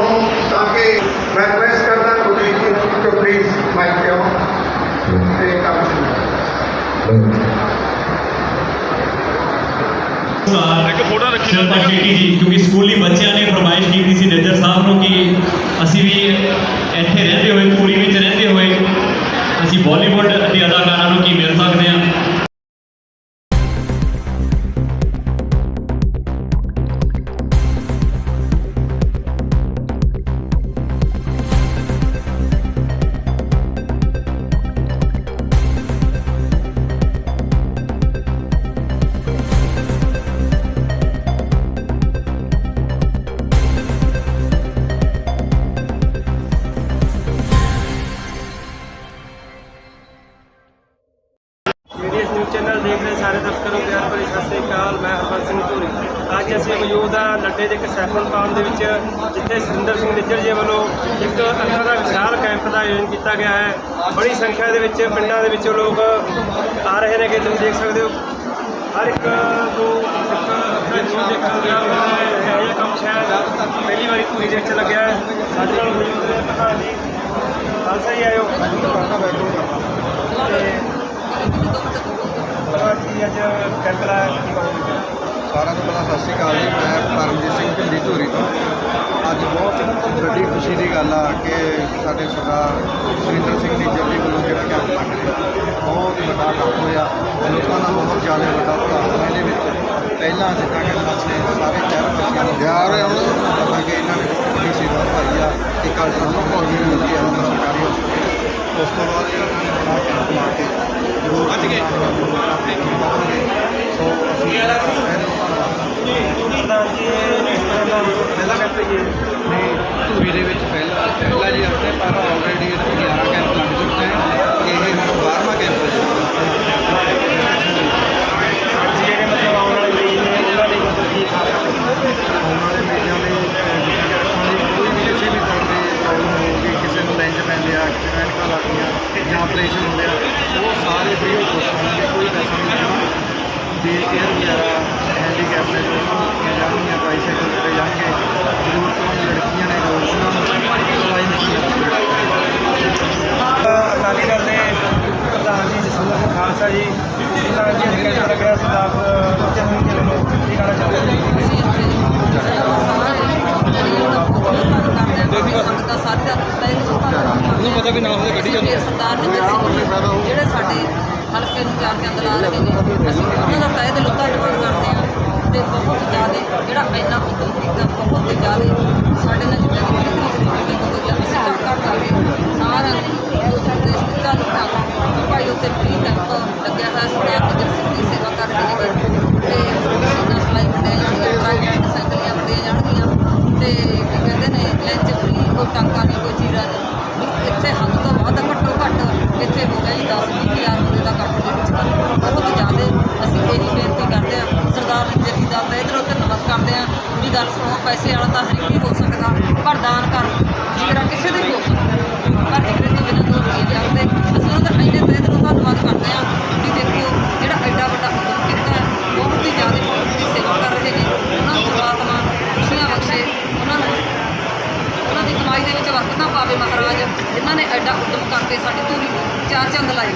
ਸੁਣੋ ਤਾਂ ਕਿ ਮੈਂ ਰਿਕਵੈਸਟ ਕਰਦਾ ਜੀ ਕਿ ਪਲੀਜ਼ ਮਾਈਕ ਤੇ ਆਓ। ਤੇ ਕੰਮ ਸ਼ੁਰੂ ਇੱਕ ਫੋਟੋ ਰੱਖੀ ਸ਼ਿਲਪਾ ਸ਼ੈਟੀ ਜੀ ਕਿਉਂਕਿ ਸਕੂਲੀ ਬੱਚਿਆਂ ਨੇ ਫਰਮਾਇਸ਼ ਕੀਤੀ ਸੀ ਨਿੱਜਰ ਸਾਹਿਬ ਨੂੰ ਕਿ ਅਸੀਂ ਵੀ ਇੱਥੇ ਰਹਿੰਦੇ ਹੋਏ ਪੂਰੀ ਵਿੱਚ ਰਹਿੰਦੇ ਹੋਏ ਅਸੀਂ ਬਾਲੀਵੁੱਡ ਦੇ ਅਦਾਕਾਰਾਂ ਨੂੰ ਕੀ ਮਿਲ ਸਕਦੇ ਹਾਂ ਨਿਊਜ਼ ਚੈਨਲ ਦੇਖ ਰਹੇ ਸਾਰੇ ਦਰਸ਼ਕਾਂ ਨੂੰ ਪਿਆਰ ਭਰੀ ਸਤਿ ਸ੍ਰੀ ਅਕਾਲ, ਮੈਂ ਹਰਬੰਸ ਸਿੰਘ ਧੂਰੀ। ਅੱਜ ਅਸੀਂ ਮੌਜੂਦ ਹਾਂ ਲੱਡੇ ਦੇ ਇੱਕ ਸੈਫਲ ਫਾਰਮ ਦੇ ਵਿੱਚ, ਜਿੱਥੇ ਸੁਰਿੰਦਰ ਸਿੰਘ ਨਿੱਜਰ ਜੀ ਵੱਲੋਂ ਇੱਕ ਅੱਖਾਂ ਦਾ ਵਿਸ਼ਾਲ ਕੈਂਪ ਦਾ ਆਯੋਜਨ ਕੀਤਾ ਗਿਆ ਹੈ। ਬੜੀ ਸੰਖਿਆ ਦੇ ਵਿੱਚ ਪਿੰਡਾਂ ਦੇ ਵਿੱਚੋਂ ਲੋਕ ਆ ਰਹੇ ਨੇ ਕਿ ਤੁਸੀਂ ਦੇਖ ਸਕਦੇ ਹੋ। ਹਰ ਇੱਕ ਨੂੰ ਇੱਕ ਨੂੰ ਦੇਖਣ ਦਾ ਇਹ ਕੰਮ ਸ਼ਾਇਦ ਪਹਿਲੀ ਵਾਰੀ ਧੂਰੀ ਦੇਖ ਚ ਲੱਗਿਆ ਹੈ। ਸਾਡੇ ਨਾਲ ਮੌਜੂਦ ਨੇ ਪ੍ਰਧਾਨ ਜੀ। ਖਾਲਸਾ ਹੀ ਆਇਓ। ਤੇ ਜੀ ਅੱਜ ਕੈਂਪ ਲਾਇਆ ਕੀ ਕਹੋਗੇ ਸਾਰਿਆਂ ਤੋਂ ਪਹਿਲਾਂ ਸਤਿ ਸ਼੍ਰੀ ਅਕਾਲ ਜੀ। ਮੈਂ ਪਰਮਜੀਤ ਸਿੰਘ ਢਿੱਲੀ ਧੂਰੀ ਤੋਂ। ਅੱਜ ਬਹੁਤ ਵੱਡੀ ਖੁਸ਼ੀ ਦੀ ਗੱਲ ਆ ਕਿ ਸਾਡੇ ਸਰਦਾਰ ਸੁਰਿੰਦਰ ਸਿੰਘ ਨਿੱਜਰ ਜੀ ਵੱਲੋਂ ਜਿਹੜਾ ਕੈਂਪ ਲੱਗ ਰਿਹਾ ਬਹੁਤ ਹੀ ਵੱਡਾ ਕੰਮ ਹੋਇਆ। ਲੋਕਾਂ ਦਾ ਬਹੁਤ ਜ਼ਿਆਦਾ ਵੱਡਾ ਭਰਾ ਇਹਦੇ ਵਿੱਚ। ਪਹਿਲਾਂ ਜਿੱਦਾਂ ਕਿ ਅਸੀਂ ਸਾਰੇ ਸ਼ਹਿਰ ਵਾਸੀਆਂ ਨੂੰ ਯਾਰ ਹੁਣ ਪਤਾ ਕਿ ਇਹਨਾਂ ਨੇ ਬਹੁਤ ਵੱਡੀ ਸੇਵਾ ਭਾਈ ਆ। ਇੱਕ ਅੱਜ ਸਾਨੂੰ ਭੌਜੀ ਮਿਲਦੀ ਹੈ ਉਹਨਾਂ ਸਰਕਾਰੀ hospital। ਉਸ ਤੋਂ ਬਾਅਦ ਇਹਨਾਂ ਨੇ ਬੜਾ ਕੈਂਪ ਲਾ ਕੇ ਜ਼ਰੂਰ ਗਏ ਸੋ ਅਸੀਂ ਪ੍ਰਧਾਨ ਜੀ ਪਹਿਲਾ ਕੈਂਪ ਹੈ ਧੂਰੀ ਦੇ ਵਿੱਚ ਪਹਿਲਾ ਪਹਿਲਾ ਜੀ ਆਪਣੇ ਹਲਕੇ ਨੂੰ ਚਾਰ ਚੰਦ ਲਾ ਰਹੇ ਨੇ ਅਸੀਂ ਉਹਨਾਂ ਦਾ ਤਹਿ ਦਿਲੋਂ ਧੰਨਵਾਦ ਕਰਦੇ ਹਾਂ। ਤੇ ਬਹੁਤ ਜ਼ਿਆਦਾ, ਜਿਹੜਾ ਇੰਨਾ ਉਦਮ ਕੀਤਾ ਬਹੁਤ ਜ਼ਿਆਦਾ ਸਾਡੇ ਨਾਲ ਜਿੱਦਾਂ ਦੀ ਬੜੀ ਤਰੀਕ ਅਸੀਂ ਘਰ ਘਰ ਜਾ ਕੇ ਸਾਰਿਆਂ ਨੂੰ ਦੇ ਸਿੱਧਾ ਲੋਕਾਂ ਨੂੰ ਭਾਈ ਉੱਥੇ ਫ੍ਰੀ ਕੈਂਪ ਲੱਗਿਆ ਹੋਇਆ ਸਰਦਾਰ ਨਿਜਰ ਸਿੰਘ ਦੀ ਸੇਵਾ ਕਰ ਰਹੇ ਨੇ ਤੇ ਮਸ਼ੀਨਾਂ ਸਲਾਈ ਵੰਡਿਆ ਜਾਣਗੀਆਂ ਪ੍ਰਾਈਵੇਟ ਸਾਈਕਲੀਆਂ ਵੰਡੀਆਂ ਜਾਣਗੀਆਂ। ਤੇ ਕੀ ਕਹਿੰਦੇ ਨੇ, ਲੈਂਚ ਫ੍ਰੀ ਕੋਈ ਟਾਂਕਾ ਨਹੀਂ, ਕੋਈ ਚੀਰਾ ਨਹੀਂ। ਇੱਥੇ ਹੱਦ ਤੋਂ ਵੱਧ ਘੱਟੋ ਘੱਟ ਇੱਥੇ ਹੋ ਗਿਆ ਜੀ 10 ਵੀਹ ਹਜ਼ਾਰ ਬੰਦੇ ਦਾ ਇਕੱਠ ਦੇ ਵਿੱਚ ਬਹੁਤ ਜ਼ਿਆਦਾ ਅਸੀਂ ਇਹੀ ਬੇਨਤੀ ਕਰਦੇ ਹਾਂ ਸਰਦਾਰ ਨਿੱਜਰ ਜੀ ਦਾ ਤਾਂ ਇੱਧਰੋਂ ਧੰਨਵਾਦ ਕਰਦੇ ਹਾਂ ਵੀ ਗੱਲ ਸੁਣੋ, ਪੈਸੇ ਵਾਲਾ ਤਾਂ ਹਰ ਇੱਕ ਹੀ ਹੋ ਸਕਦਾ, ਪਰ ਦਾਨ ਕਰ, ਜਿਹੜਾ ਕਿਸੇ ਦੇ ਵੀ ਹੋ ਸਕਦਾ ਪਰ ਜਿਹੜੇ ਤੋਂ ਬਿਨਾਂ ਤੋਂ ਨਹੀਂ ਜਾਂਦੇ ਅਸੀਂ ਉਹਨਾਂ ਦਾ ਇੰਨੇ ਤਹਿ ਦਿਲੋਂ ਧੰਨਵਾਦ ਕਰਦੇ ਹਾਂ ਵੀ ਦੇਖੋ, ਜਿਹੜਾ ਐਡਾ ਵੱਡਾ ਉਦਮ ਕੀਤਾ ਬਹੁਤ ਹੀ ਜ਼ਿਆਦਾ ਬਹੁਤ ਦੀ ਸੇਵਾ ਕਰ ਰਹੇ ਨੇ ਉਹਨਾਂ ਨੂੰ ਪਰਮਾਤਮਾ ਖੁਸ਼ੀਆਂ ਬਖਸ਼ੇ ਉਹਨਾਂ ਨੂੰ ਉਹਨਾਂ ਦੀ ਕਮਾਈ ਦੇ ਵਿੱਚ ਵਰਕਤਾਂ ਪਾਵੇ ਮਹਾਰਾਜ ਨੇ ਐਡਾ ਉਦਮ ਕਰਕੇ ਸਾਡੀ ਧੂਰੀ ਨੂੰ ਚਾਰ ਚੰਦ ਲਾਏ।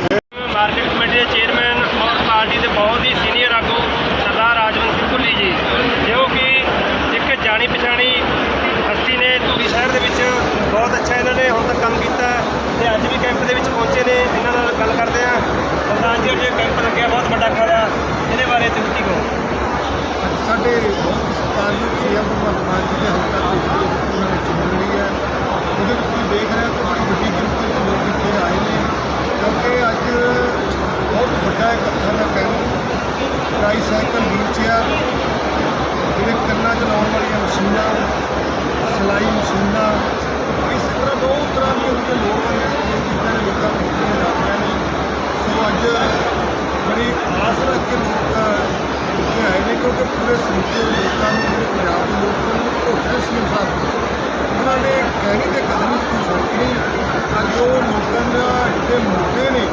ਮਾਰਕੀਟ ਕਮੇਟੀ ਦੇ ਚੇਅਰਮੈਨ ਔਰ ਪਾਰਟੀ ਦੇ ਬਹੁਤ ਹੀ ਸੀਨੀਅਰ ਆਗੂ ਸਰਦਾਰ ਰਾਜਵੰਤ ਸਿੰਘ ਭੁੱਲੀ ਜੀ। ਜੋ ਕਿ ਇੱਕ ਜਾਣੀ ਪਛਾਣੀ ਹਸਤੀ ਨੇ ਧੂਰੀ ਸ਼ਹਿਰ ਦੇ ਵਿੱਚ ਬਹੁਤ ਅੱਛਾ ਇਹਨਾਂ ਨੇ ਹੁਣ ਤੱਕ ਕੰਮ ਕੀਤਾ ਤੇ ਅੱਜ ਵੀ ਕੈਂਪ ਦੇ ਵਿੱਚ ਪਹੁੰਚੇ ਨੇ ਇਹਨਾਂ ਨਾਲ ਗੱਲ ਕਰਦੇ ਹਾਂ ਪ੍ਰਧਾਨ ਜੀ ਜੇ ਕੈਂਪ ਲੱਗਿਆ ਬਹੁਤ ਵੱਡਾ ਖੜਾ ਇਹਦੇ ਬਾਰੇ ਤੁਸੀਂ ਕੀ ਕਹੋ ਸਾਡੇ ਸਤਿਕਾਰਯੋਗ ਸੀਐਮ ਭਗਵੰਤ ਮਾਨ ਜੀ ਦੇ ਹਲਕਾ ਦੇ ਉਹਨਾਂ ਵਿੱਚ ਮਿਲ ਰਹੀ ਹੈ ਉਹਦੇ ਵਿੱਚ ਤੁਸੀਂ ਦੇਖ ਰਹੇ ਹੋ ਕਿ ਬੜੀ ਵੱਡੀ ਗਿਣਤੀ ਵਿੱਚ ਲੋਕ ਇੱਥੇ ਆਏ ਨੇ ਕਿਉਂਕਿ ਅੱਜ ਬਹੁਤ ਵੱਡਾ ਇੱਕ ਅੱਖਾਂ ਦਾ ਕੈਂਪ ਟ੍ਰਾਈਸਾਈਕਲ ਵੀਲ ਚੇਅਰ ਜਿਹੜੇ ਕੰਨਾਂ 'ਚ ਲਾਉਣ ਵਾਲੀਆਂ ਮਸ਼ੀਨਾਂ ਸਿਲਾਈ ਮਸ਼ੀਨਾਂ ਇਸ ਤਰ੍ਹਾਂ ਬਹੁਤ ਤਰ੍ਹਾਂ ਦੀਆਂ ਜਿਹੜੀਆਂ ਲੋੜਵੰਦ ਚੀਜ਼ਾਂ ਨੇ ਲੋਕਾਂ ਨੂੰ ਦਿੱਤੀਆਂ ਜਾਂਦੀਆਂ ਨੇ। ਸੋ ਅੱਜ ਬੜੀ ਆਸ ਰੱਖ ਕੇ ਲੋਕ ਇੱਥੇ ਆਏ ਨੇ ਕਿਉਂਕਿ ਪੂਰੇ ਸਮੁੱਚੇ ਲੋਕਾਂ ਨੂੰ ਜਿਹੜੇ ਪੰਜਾਬ ਦੇ ਲੋਕਾਂ ਨੂੰ ਭੁੱਖੇ ਸੀ ਇਨਸਾਨ ਉਹਨਾਂ ਨੇ ਕਹਿਣੀ ਤੇ ਕਦਮ ਦੀ ਕੋਈ ਸ਼ੌਕ ਨਹੀਂ। ਅੱਜ ਉਹ ਲੋਕਾਂ ਦਾ ਇੱਥੇ ਮੁੱਦੇ ਨੇ,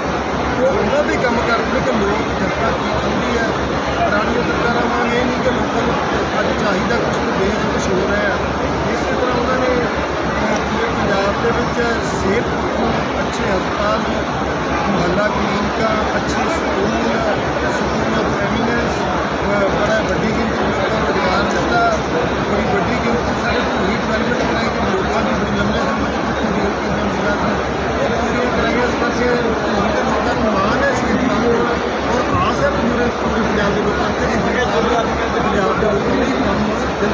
ਉਹ ਉਹਨਾਂ ਦੇ ਕੰਮ ਕਰਦੇ ਨੇ ਕਿ ਲੋਕ ਜਨਤਾ ਕੀ ਚਾਹੁੰਦੀ ਹੈ ਪੁਰਾਣੀਆਂ ਸਰਕਾਰਾਂ ਵਾਂਗ ਇਹ ਨਹੀਂ ਕਿ ਲੋਕਾਂ ਨੂੰ ਅੱਜ ਚਾਹੀਦਾ ਕੁਝ ਤੇ ਦੇਸ਼ ਕੁਝ ਹੋ ਰਿਹਾ ਹੈ ਇਸੇ ਤਰ੍ਹਾਂ ਉਹਨਾਂ ਨੇ ਅਹ, ਪੂਰੇ ਪੰਜਾਬ ਦੇ ਵਿੱਚ ਸਿਹਤ ਪੱਖੋਂ ਅੱਛੇ ਹਸਪਤਾਲ ਮੁਹੱਲਾ ਕਲੀਨਿਕਾਂ ਅੱਛੇ ਸਕੂਲ ਸਕੂਲ ਆਫ ਐਮੀਨੈਂਸ ਬੜਾ ਵੱਡੀ ਗਿਣਤੀ ਲੋਕਾਂ ਨੂੰ ਰੁਜ਼ਗਾਰ ਦਿੱਤਾ ਬੜੀ ਵੱਡੀ ਗਿਣਤੀ ਸਾਰੇ ਪੂਰੀ ਡਿਵੈਲਪਮੈਂਟ ਕਰਾਈ ਕਿ ਲੋਕਾਂ ਦੀ ਬੜੀ ਲੰਬੇ ਸਮੇਂ ਤੋਂ ਪੂਰੀ ਹੋ ਕੇ ਮੰਗਦਾ ਸੀ ਉਹ ਪੂਰੀਆਂ ਕਰਾਈਆਂ ਇਸ ਪਾਸੇ ਹੁਣ ਤੇ ਲੋਕਾਂ ਨੂੰ ਮਾਣ ਹੈ ਸਿਹਤਾਂ ਨੂੰ ਔਰ ਆਸ ਹੈ ਪੂਰੇ ਪੂਰੇ ਪੰਜਾਬ ਦੇ ਲੋਕਾਂ ਤੇ ਸਿਹਤਾਂ ਦਾ ਤੇ ਪੰਜਾਬ ਦੇ ਲੋਕਾਂ ਲਈ ਕੰਮ ਦਿਲਚਸਪ ਨਾ ਇਸ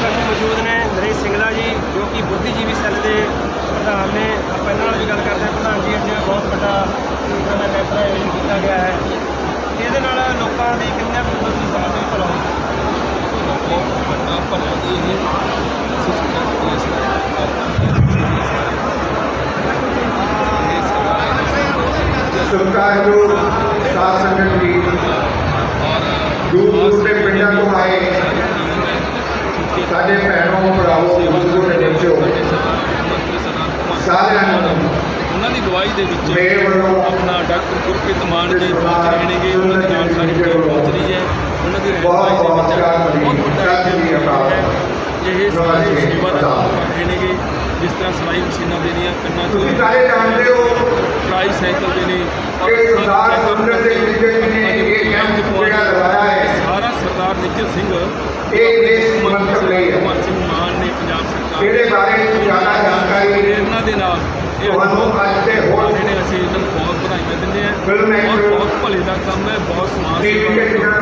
ਵਕਤ ਮੌਜੂਦ ਨੇ ਨਰੇਸ਼ ਸਿੰਗਲਾ ਜੀ, ਜੋ ਕਿ ਬੁੱਧੀਜੀਵੀ ਸੈੱਲ ਦੇ ਪ੍ਰਧਾਨ ਨੇ। ਆਪਾਂ ਇਹਨਾਂ ਨਾਲ ਵੀ ਗੱਲ ਕਰਦੇ ਹਾਂ। ਪ੍ਰਧਾਨ ਜੀ, ਅੱਜ ਬਹੁਤ ਵੱਡਾ ਇਹਨਾਂ ਦਾ ਕੈਂਪ ਦਾ ਆਯੋਜਨ ਕੀਤਾ ਗਿਆ ਹੈ। ਇਹਦੇ ਨਾਲ ਲੋਕਾਂ ਦੀ ਕਿੰਨਾ ਕੁ ਤੁਸੀਂ ਸਮਝਦੇ ਹੋ, ਭਲਾ? ਬਹੁਤ ਵੱਡਾ ਭਲਾ ਇਹ ਅਸੀਂ ਜਿਹੜਾ ਇਸ ਇਹ ਸਾਰਾ ਸਤਿਕਾਰਯੋਗ ਸਾਧ ਸੰਗਤ ਜੀ ਦੂਰ ਦੂਰ ਦੇ ਪਿੰਡਾਂ ਤੋਂ ਆਏ ਸਾਡੇ ਭੈਣੋਂ ਭਰਾਵੋ ਬਜ਼ੁਰਗੋ ਤੇ ਬੱਚਿਓ ਸਾਰਿਆਂ ਨੂੰ ਉਹਨਾਂ ਦੀ ਗਵਾਹੀ ਦੇ ਵਿੱਚ ਮੇਰੇ ਵੱਲੋਂ ਆਪਣਾ ਡਾਕਟਰ ਗੁਰਪ੍ਰੀਤ ਮਾਨ ਜੀ ਪਹੁੰਚ ਰਹੇ ਨੇਗੇ ਉਹਨਾਂ ਦੇ ਨਾਲ ਸਾਡੀ ਟੀਮ ਪਹੁੰਚ ਰਹੀ ਹੈ। ਉਹਨਾਂ ਦੀ ਰਹਿਨੁਮਾਈ ਦੇ ਵਿੱਚ ਬਹੁਤ ਵੱਡਾ ਹੈ। ਇਹ ਸਾਰੇ ਸੇਵਾ ਦਾ ਕੰਮ ਕਰ ਰਹੇ ਨੇਗੇ ਜਿਸ ਤਰ੍ਹਾਂ ਸਲਾਈ ਮਸ਼ੀਨਾਂ ਦੇਣੀਆਂ ਕੰਨਾਂ ਤੋਂ ਤੁਸੀਂ ਸਾਰੇ ਜਾਣਦੇ ਹੋ ਟਰਾਈ ਸਾਈਕਲ ਦੇ ਨੇ। ਕਿ ਸਰਦਾਰ ਸਿੰਘ ਨਿੱਜਰ ਜੀ ਨੇ ਇਹ ਕੈਂਪ ਜਿਹੜਾ ਲਗਾਇਆ ਹੈ। ਸਾਰਾ ਸਰਦਾਰ ਨਿੱਜਰ ਸਿੰਘ ਇਹ ਦੇਸ਼ ਮੰਤਰ ਲਈ ਹੈ ਭਗਵੰਤ ਸਿੰਘ ਮਾਨ ਨੇ ਪੰਜਾਬ ਸਰਕਾਰ ਇਹਦੇ ਬਾਰੇ ਜ਼ਿਆਦਾ ਜਾਣਕਾਰੀ ਦੇ ਨਾਲ ਇਹ ਜਿਹੜੇ ਨੇ ਅਸੀਂ ਇਹਨਾਂ ਨੂੰ ਬਹੁਤ ਵਧਾਈਆਂ ਦਿੰਦੇ ਹਾਂ। ਫਿਲਮ ਔਰ ਬਹੁਤ ਭਲੇ ਦਾ ਕੰਮ ਹੈ ਬਹੁਤ ਸਮਾਜ ਸੇਵਾ ਜਿਹੜਾ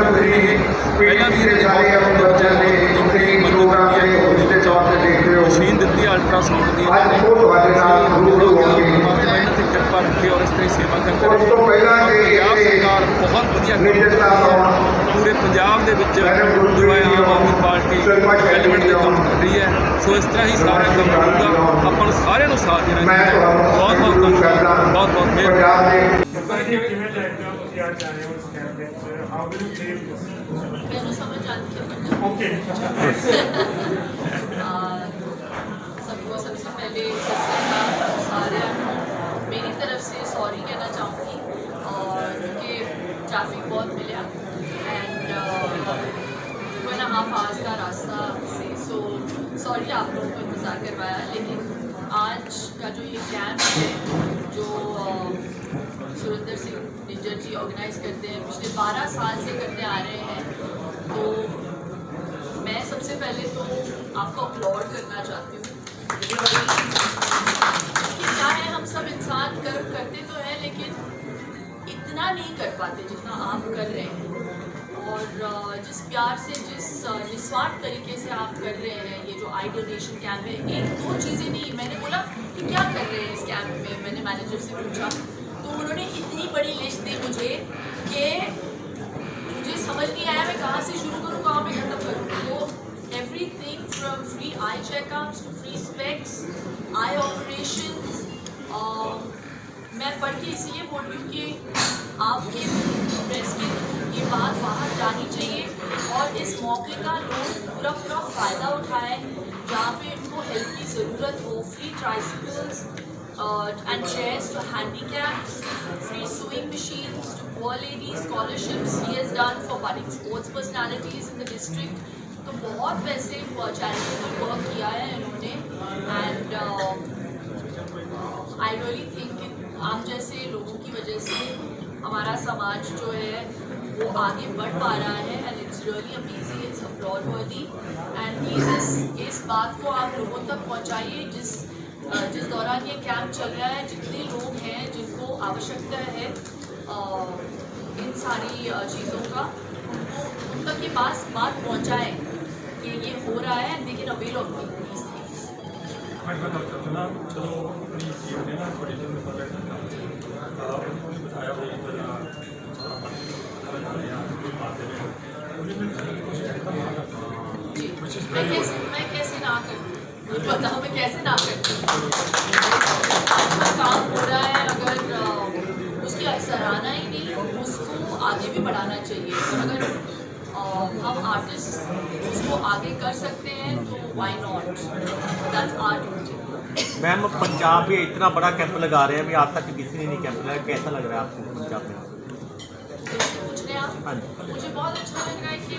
ਪਹਿਲਾਂ ਵੀ ਪੀਟੀ ਸਾਰੇ ਆਪਣੇ ਬੱਚਿਆਂ ਦੇ ਤੁਸੀਂ ਪ੍ਰੋਗਰਾਮ ਦੇ ਹੋst ਦੇ ਤੌਰ ਤੇ ਦੇਖਦੇ ਹੋ। ਮਸ਼ੀਨ ਦਿੱਤੀ ਅਲਟਰਾਸਾਊਂਡ ਦੀ। ਅੱਜ ਉਹ ਤੁਹਾਡੇ ਨਾਲ ਹੋਣਗੇ ਪਰਮਾਤਮਾ ਇਹਨਾਂ ਤੇ ਕਿਰਪਾ ਰੱਖੇ ਔਰ ਇਸ ਤਰ੍ਹਾਂ ਹੀ ਸੇਵਾ ਕਰਦੇ ਉਸ ਤੋਂ ਪਹਿਲਾਂ ਕਿ ਇਹ ਸਰਕਾਰ ਬਹੁਤ ਵਧੀਆ ਕੰਮ ਨਿੱਜਰ ਪੂਰੇ ਪੰਜਾਬ ਦੇ ਵਿੱਚ ਜੋ ਹੈ ਆਮ ਆਦਮੀ ਪਾਰਟੀ ਐਲੀਮੈਂਟ ਦੇ ਕੰਮ ਕਰ ਰਹੀ ਹੈ। ਸੋ ਇਸ ਤਰ੍ਹਾਂ ਹੀ ਸਾਰਾ ਕੰਮ ਹੋਊਗਾ ਆਪਾਂ ਸਾਰਿਆਂ ਨੂੰ ਸਾਥ ਦੇਣਾ ਚਾਹੀਦਾ। ਬਹੁਤ ਬਹੁਤ ਧੰਨਵਾਦ। ਬਹੁਤ ਬਹੁਤ ਮਿਹਰਬਾਨੀ सॉरी आप लोगों को इंतज़ार करवाया, लेकिन आज का जो ये कैंप है, जो सुरेंद्र सिंह निज्जर जी ऑर्गेनाइज करते हैं, पिछले 12 साल से करते आ रहे हैं तो मैं सबसे पहले तो आपको अपलॉड करना चाहती हूँ। क्या है, हम सब इंसान कर, करते तो हैं, लेकिन इतना नहीं कर पाते जितना आप कर रहे हैं। और जिस प्यार से, जिस निस्वार्थ तरीके से आप कर रहे हैं, ये जो आई डोनेशन कैंप है, एक, दो चीज़ें नहीं, मैंने बोला कि क्या कर रहे हैं इस कैंप में, मैंने मैनेजर से पूछा। तो उन्होंने इतनी बड़ी लिस्ट दी मुझे कि मुझे समझ नहीं आया मैं कहाँ से शुरू करूँ, कहाँ पे ख़त्म करूँ। तो everything from free eye checkups to free specs eye operation मैं पढ़ के इसलिए बोल रही हूँ कि आपके मौके का लोग पूरा पूरा फ़ायदा उठाएं जहाँ पे उनको हेल्प की ज़रूरत हो free tricycles uh, and chairs to handicaps, free sewing machines to poor ladies, scholarships he has done for budding sports personalities in the district. तो बहुत वैसे चैरिटेबल वर्क किया है इन्होंने एंड आई रियली थिंक आप जैसे लोगों की वजह से हमारा समाज जो है वो आगे बढ़ पा रहा है really amazing it's upload worthy and please इस इस बात को आप लोगों तक पहुंचाइए, जिस जिस दौरान ये कैंप चल रहा है, जितने लोग हैं, जिनको आवश्यकता है इन सारी चीज़ों का, उनको, उन तक ये बात बात पहुंचाएँ कि ये हो रहा है and they can avail of these things मैं कैसे मैं कैसे ना करूँ मुझे पता मैं कैसे ना करती। काम हो रहा है अगर उसकी सराहना ही नहीं उसको आगे भी बढ़ाना चाहिए। और अगर हम आर्टिस्ट उसको आगे कर सकते हैं तो why not that's our ma'am Punjab में इतना बड़ा कैंप लगा रहे हैं अभी आज तक किसी ने नहीं कैंप लगाया। कैसा लग रहा है आपको पंजाब में? हैं जी। मुझे बहुत अच्छा लग रहा है कि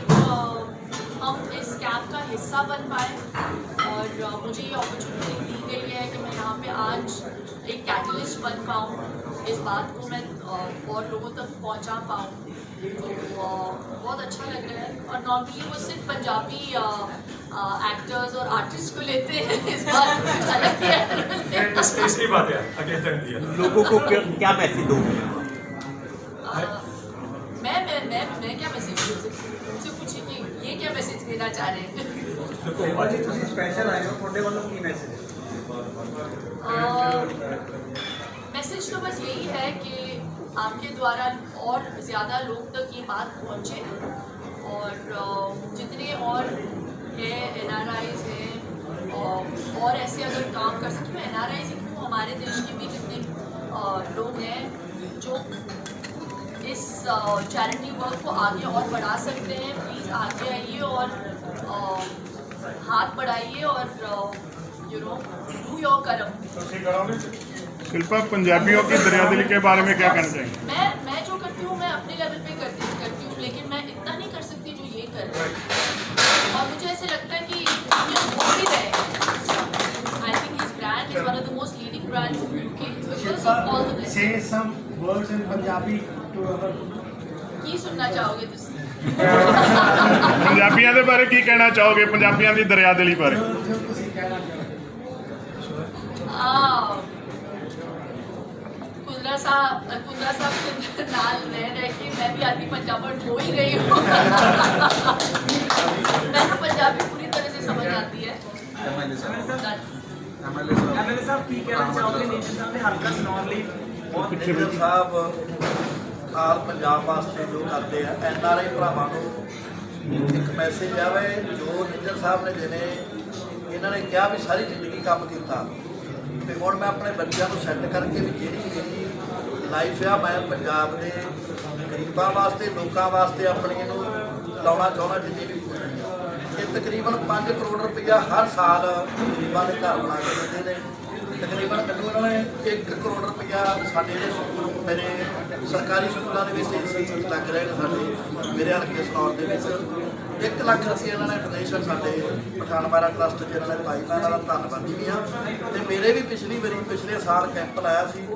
हम इस कैंप का हिस्सा बन पाए और मुझे ये अपॉर्चुनिटी दी गई है कि मैं यहाँ पे आज एक कैटलिस्ट बन पाऊँ। इस बात को मैं और लोगों तक पहुँचा पाऊँ। तो बहुत अच्छा लग रहा है। और नॉर्मली वो सिर्फ़ पंजाबी एक्टर्स और आर्टिस्ट को लेते हैं। इस बार अलग किया है। बात है। दिया। लोगों को क्या, क्या मैसेज दोगे अ, मैं मैं मैं मैं क्या मैसेज दे सकती हूँ उनसे पूछिए कि ये क्या मैसेज देना चाह रहे मैसेज तो बस यही है कि आपके द्वारा और ज़्यादा लोग तक ये बात पहुँचे और जितने और हैं एन आर आईज हैं और ऐसे अगर काम कर सकते हैं एन आर आईज क्यों हमारे देश के भी जितने लोग हैं जो इस चैरिटी वर्क को आगे और बढ़ा सकते हैं प्लीज़ आगे आइए और हाथ बढ़ाइए और you know do your Shilpa पंजाबियों की दरिया दिल के बारे में क्या कहना चाहिए मैं मैं जो करती हूँ मैं अपने लेवल पे करती करती हूँ लेकिन मैं इतना नहीं कर सकती जो ये कर रही और मुझे ऐसे लगता है कि I think his brand is one of the most leading brands in UK because of all the say some words in Punjabi to our की सुनना चाहोगे तुम ਪੰਜਾਬੀਆਂ ਦੇ ਬਾਰੇ ਕੀ ਕਹਿਣਾ ਚਾਹੋਗੇ? ਪੰਜਾਬੀਆਂ ਦੀ ਦਰਿਆ ਦਲੀ ਬਾਰੇ। ਸਾਹਿਬ ਕੁੰਦਰਾ ਸਾਹਿਬ ਨਾਲ ਰਹਿ ਰਹਿ ਕੇ ਮੈਂ ਵੀ ਆਦਮੀ ਪੰਜਾਬਣ ਹੋ ਹੀ ਗਈ ਹਾਂ। ਮੈਂ ਪੰਜਾਬੀ ਪੂਰੀ ਤਰ੍ਹਾਂ ਸੇ ਸਮਝ ਆਤੀ ਹੈ। ਐਮਐਲਏ ਸਾਹਿਬ ਐਮਐਲਏ ਸਾਹਿਬ ਆਲ ਪੰਜਾਬ ਵਾਸਤੇ ਜੋ ਕਰਦੇ ਆ, ਐਨ ਆਰ ਆਈ ਭਰਾਵਾਂ ਨੂੰ ਇੱਕ ਮੈਸੇਜ ਆਵੇ ਜੋ ਨਿੱਜਰ ਸਾਹਿਬ ਨੇ ਦੇਣੇ, ਇਹਨਾਂ ਨੇ ਕਿਹਾ ਵੀ ਸਾਰੀ ਜ਼ਿੰਦਗੀ ਕੰਮ ਕੀਤਾ। ਤੇ ਹੁਣ ਮੈਂ ਆਪਣੇ ਬੱਚਿਆਂ ਨੂੰ ਸੈੱਟ ਕਰਕੇ ਵੀ ਜਿਹੜੀ ਮੇਰੀ ਲਾਈਫ ਆ, ਮੈਂ ਪੰਜਾਬ ਦੇ ਗਰੀਬਾਂ ਵਾਸਤੇ, ਲੋਕਾਂ ਵਾਸਤੇ ਆਪਣੀ ਨੂੰ ਲਾਉਣਾ ਚਾਹੁੰਦਾ ਜਿੰਨੀ ਵੀ ਇਹ ਤਕਰੀਬਨ 5 ਕਰੋੜ ਰੁਪਇਆ ਹਰ ਸਾਲ ਗਰੀਬਾਂ ਦੇ ਘਰ ਬਣਾ ਕੇ ਦਿੰਦੇ ਨੇ। ਤਕਰੀਬਨ ਮੈਨੂੰ ਇਹਨਾਂ ਨੇ 1 ਕਰੋੜ ਰੁਪਇਆ ਸਾਡੇ ਜਿਹੜੇ ਸਕੂਲ ਮੇਰੇ ਸਰਕਾਰੀ ਸਕੂਲਾਂ ਦੇ ਵਿੱਚ ਏਸੀ ਲੱਗ ਰਹੇ ਨੇ ਸਾਡੇ, ਮੇਰੇ ਹਲਕੇ ਸਨੌਰ ਦੇ ਵਿੱਚ। 1 ਲੱਖ ਰੁਪਏ ਇਹਨਾਂ ਨੇ ਡੋਨੇਸ਼ਨ ਸਾਡੇ ਪਠਾਨ ਮਾਰਾ ਟਰਸਟ ਚ ਇਹਨਾਂ ਨੇ ਪਾਈ। ਇਹਨਾਂ ਦਾ ਧੰਨਵਾਦੀ ਵੀ ਆ ਤੇ ਮੇਰੇ ਵੀ ਪਿਛਲੀ ਵਾਰੀ, ਪਿਛਲੇ ਸਾਲ ਕੈਂਪ ਲਾਇਆ ਸੀ।